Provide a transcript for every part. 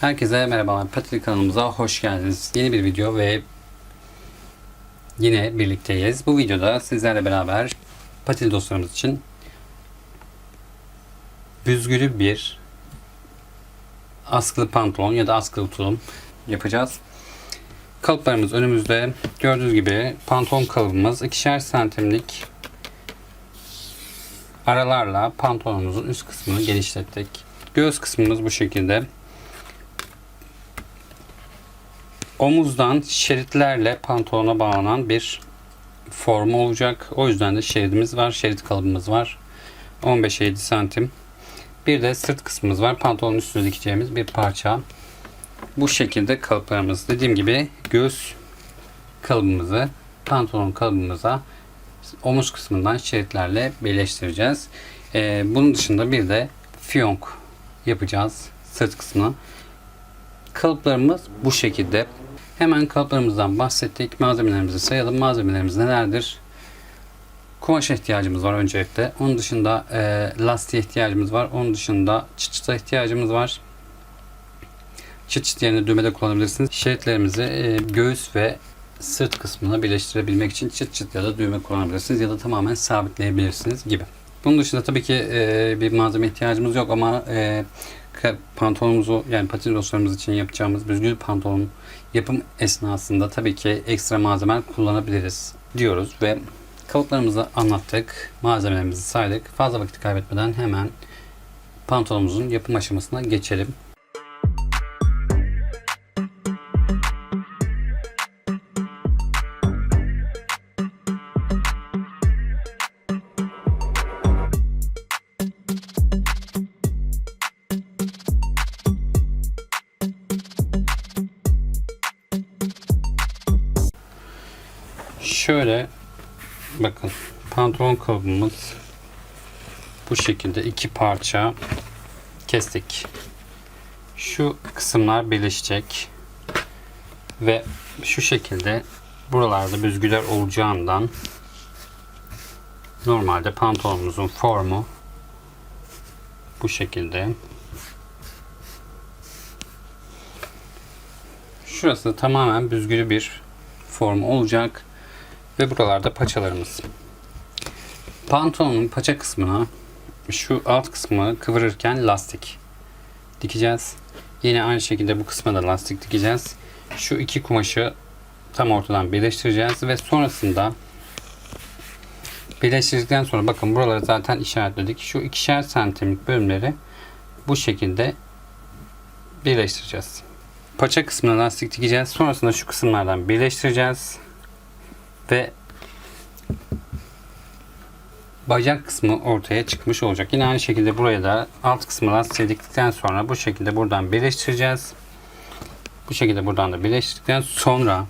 Herkese merhabalar. Patrik kanalımıza hoş geldiniz. Yeni bir video ve yine birlikteyiz. Bu videoda sizlerle beraber patil dostlarımız için büzgülü bir askılı pantolon ya da askılı tulum yapacağız. Kalıplarımız önümüzde. Gördüğünüz gibi pantolon kalıbımız ikişer santimlik aralarla pantolonumuzun üst kısmını genişlettik. Göğüs kısmımız bu şekilde. Omuzdan şeritlerle pantolona bağlanan bir formu olacak. O yüzden de şeridimiz var. Şerit kalıbımız var. 15'e 7 santim. Bir de sırt kısmımız var. Pantolonun üstüne dikeceğimiz bir parça. Bu şekilde kalıplarımız. Dediğim gibi göğüs kalıbımızı pantolon kalıbımıza omuz kısmından şeritlerle birleştireceğiz. Ee, bunun dışında bir de fiyonk yapacağız sırt kısmına. Kalıplarımız bu şekilde. Hemen kalıplarımızdan bahsettik. Malzemelerimizi sayalım. Malzemelerimiz nelerdir? Kumaşa ihtiyacımız var öncelikle. Onun dışında e, lastiğe ihtiyacımız var. Onun dışında çıt çıta ihtiyacımız var. Çıt çıt yerine düğmede kullanabilirsiniz. Şeritlerimizi e, göğüs ve sırt kısmına birleştirebilmek için çıt çıt ya da düğme kullanabilirsiniz ya da tamamen sabitleyebilirsiniz gibi. Bunun dışında tabii ki e, bir malzeme ihtiyacımız yok ama e, pantolonumuzu yani patin dostlarımız için yapacağımız büzgül pantolon yapım esnasında tabii ki ekstra malzemeler kullanabiliriz diyoruz ve kalıplarımızı anlattık, malzemelerimizi saydık. Fazla vakit kaybetmeden hemen pantolonumuzun yapım aşamasına geçelim. Şöyle bakın pantolon kalıbımız bu şekilde iki parça kestik. Şu kısımlar birleşecek ve şu şekilde buralarda büzgüler olacağından normalde pantolonumuzun formu bu şekilde. Şurası tamamen büzgülü bir form olacak ve buralarda paçalarımız. Pantolonun paça kısmına şu alt kısmı kıvırırken lastik dikeceğiz. Yine aynı şekilde bu kısma da lastik dikeceğiz. Şu iki kumaşı tam ortadan birleştireceğiz ve sonrasında birleştirdikten sonra bakın buraları zaten işaretledik. Şu ikişer santimlik bölümleri bu şekilde birleştireceğiz. Paça kısmına lastik dikeceğiz. Sonrasında şu kısımlardan birleştireceğiz ve bacak kısmı ortaya çıkmış olacak. Yine aynı şekilde buraya da alt kısmı lastiğe diktikten sonra bu şekilde buradan birleştireceğiz. Bu şekilde buradan da birleştirdikten sonra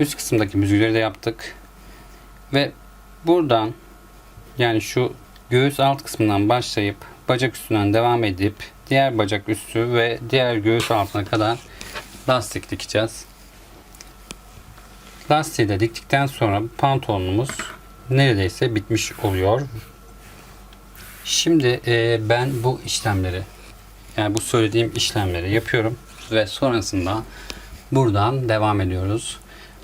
üst kısımdaki müzgüleri de yaptık. Ve buradan yani şu göğüs alt kısmından başlayıp bacak üstünden devam edip diğer bacak üstü ve diğer göğüs altına kadar lastik dikeceğiz. Lastiği de diktikten sonra pantolonumuz neredeyse bitmiş oluyor. Şimdi e, ben bu işlemleri yani bu söylediğim işlemleri yapıyorum ve sonrasında buradan devam ediyoruz.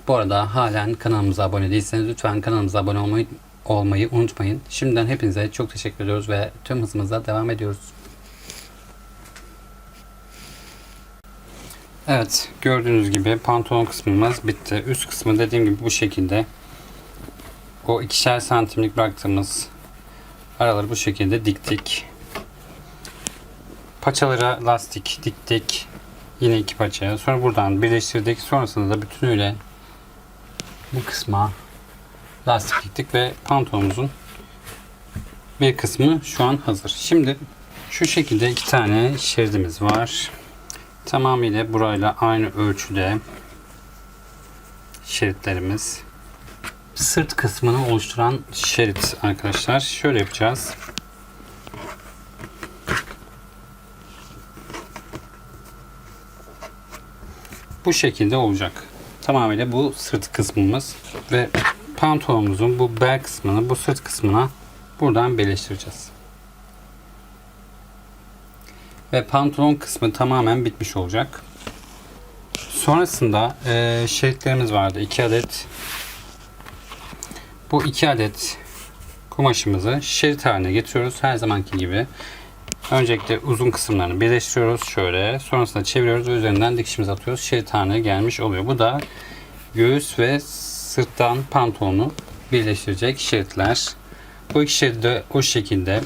Bu arada halen kanalımıza abone değilseniz lütfen kanalımıza abone olmayı, olmayı unutmayın. Şimdiden hepinize çok teşekkür ediyoruz ve tüm hızımızla devam ediyoruz. Evet gördüğünüz gibi pantolon kısmımız bitti. Üst kısmı dediğim gibi bu şekilde. O ikişer santimlik bıraktığımız araları bu şekilde diktik. Paçalara lastik diktik. Yine iki paçaya. Sonra buradan birleştirdik. Sonrasında da bütünüyle bu kısma lastik diktik ve pantolonumuzun bir kısmı şu an hazır. Şimdi şu şekilde iki tane şeridimiz var. Tamamıyla burayla aynı ölçüde şeritlerimiz. Sırt kısmını oluşturan şerit arkadaşlar. Şöyle yapacağız. Bu şekilde olacak. Tamamıyla bu sırt kısmımız ve pantolonumuzun bu bel kısmını bu sırt kısmına buradan birleştireceğiz. Ve pantolon kısmı tamamen bitmiş olacak. Sonrasında e, şeritlerimiz vardı. 2 adet. Bu 2 adet kumaşımızı şerit haline getiriyoruz. Her zamanki gibi. Öncelikle uzun kısımlarını birleştiriyoruz şöyle. Sonrasında çeviriyoruz ve üzerinden dikişimizi atıyoruz. Şerit haline gelmiş oluyor. Bu da göğüs ve sırttan pantolonu birleştirecek şeritler. Bu iki şeridi de o şekilde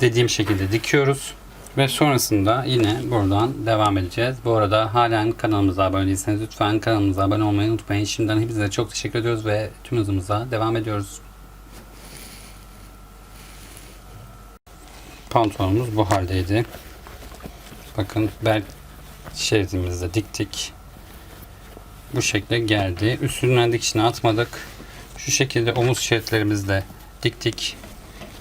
dediğim şekilde dikiyoruz. Ve sonrasında yine buradan devam edeceğiz. Bu arada halen kanalımıza abone değilseniz lütfen kanalımıza abone olmayı unutmayın. Şimdiden hepinize çok teşekkür ediyoruz ve tüm hızımıza devam ediyoruz. Pantolonumuz bu haldeydi. Bakın bel şeridimizi de diktik. Bu şekilde geldi. Üstünden dikişini atmadık. Şu şekilde omuz şeritlerimizi de diktik.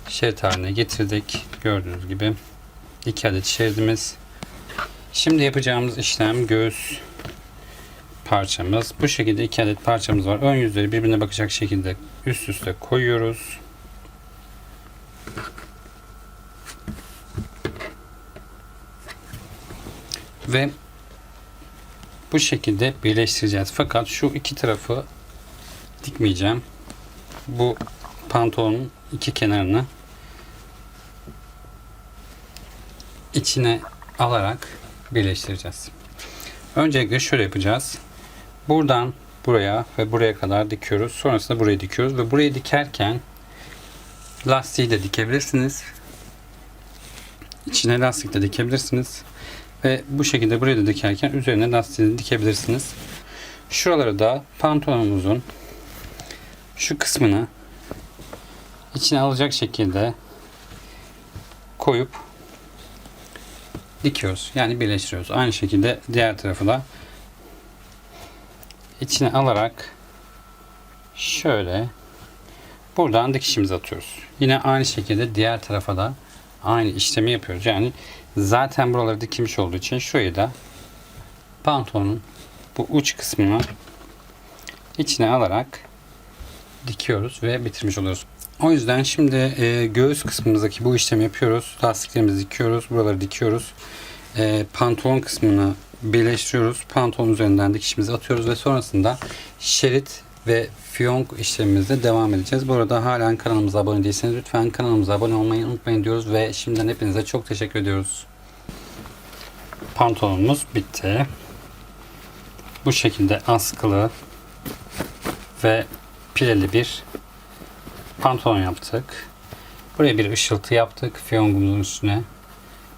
Şerit haline getirdik. Gördüğünüz gibi. 2 adet şeridimiz. Şimdi yapacağımız işlem göğüs parçamız. Bu şekilde 2 adet parçamız var. Ön yüzleri birbirine bakacak şekilde üst üste koyuyoruz. Ve bu şekilde birleştireceğiz. Fakat şu iki tarafı dikmeyeceğim. Bu pantolonun iki kenarını içine alarak birleştireceğiz. Öncelikle şöyle yapacağız. Buradan buraya ve buraya kadar dikiyoruz. Sonrasında burayı dikiyoruz ve burayı dikerken lastiği de dikebilirsiniz. İçine lastik de dikebilirsiniz. Ve bu şekilde burayı da dikerken üzerine lastiği de dikebilirsiniz. Şuraları da pantolonumuzun şu kısmını içine alacak şekilde koyup dikiyoruz. Yani birleştiriyoruz. Aynı şekilde diğer tarafı da içine alarak şöyle buradan dikişimizi atıyoruz. Yine aynı şekilde diğer tarafa da aynı işlemi yapıyoruz. Yani zaten buraları dikilmiş olduğu için şurayı da pantolonun bu uç kısmını içine alarak dikiyoruz ve bitirmiş oluyoruz. O yüzden şimdi e, göğüs kısmımızdaki bu işlemi yapıyoruz. Lastiklerimizi dikiyoruz. Buraları dikiyoruz. E, pantolon kısmını birleştiriyoruz. Pantolon üzerinden dikişimizi atıyoruz ve sonrasında şerit ve fiyonk işlemimizde devam edeceğiz. Bu arada halen kanalımıza abone değilseniz lütfen kanalımıza abone olmayı unutmayın diyoruz ve şimdiden hepinize çok teşekkür ediyoruz. Pantolonumuz bitti. Bu şekilde askılı ve pileli bir pantolon yaptık. Buraya bir ışıltı yaptık fiyongumuzun üstüne.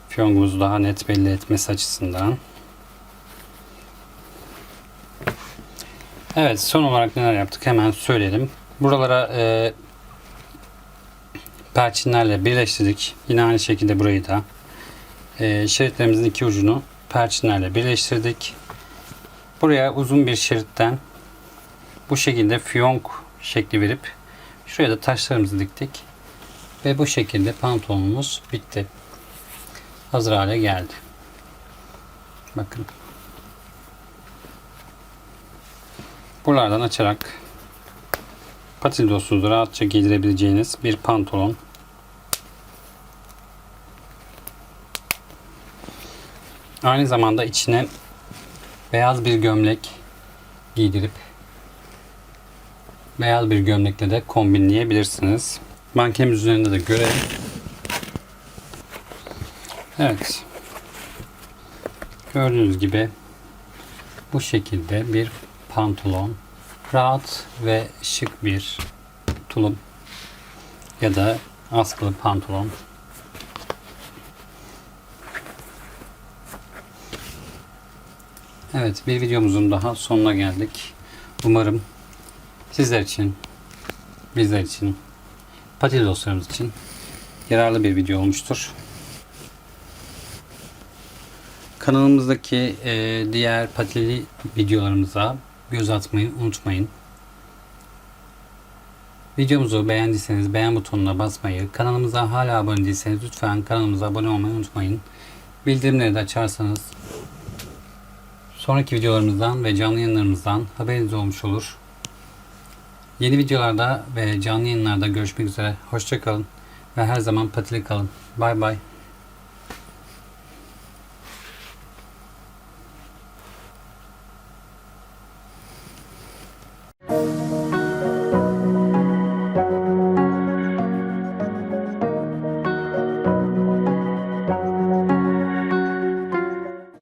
Fiyongumuzu daha net belli etmesi açısından. Evet son olarak neler yaptık hemen söyleyelim. Buralara e, perçinlerle birleştirdik. Yine aynı şekilde burayı da e, şeritlerimizin iki ucunu perçinlerle birleştirdik. Buraya uzun bir şeritten bu şekilde fiyonk şekli verip şuraya da taşlarımızı diktik. Ve bu şekilde pantolonumuz bitti. Hazır hale geldi. Bakın. Buralardan açarak patildosunuzu rahatça giydirebileceğiniz bir pantolon. Aynı zamanda içine beyaz bir gömlek giydirip beyaz bir gömlekle de kombinleyebilirsiniz. Mankemiz üzerinde de görelim. Evet. Gördüğünüz gibi bu şekilde bir pantolon rahat ve şık bir tulum ya da askılı pantolon Evet bir videomuzun daha sonuna geldik. Umarım sizler için bizler için patili dostlarımız için yararlı bir video olmuştur. Kanalımızdaki e, diğer patili videolarımıza göz atmayı unutmayın. Videomuzu beğendiyseniz beğen butonuna basmayı, kanalımıza hala abone değilseniz lütfen kanalımıza abone olmayı unutmayın. Bildirimleri de açarsanız sonraki videolarımızdan ve canlı yayınlarımızdan haberiniz olmuş olur. Yeni videolarda ve canlı yayınlarda görüşmek üzere. Hoşçakalın ve her zaman patili kalın. Bay bay.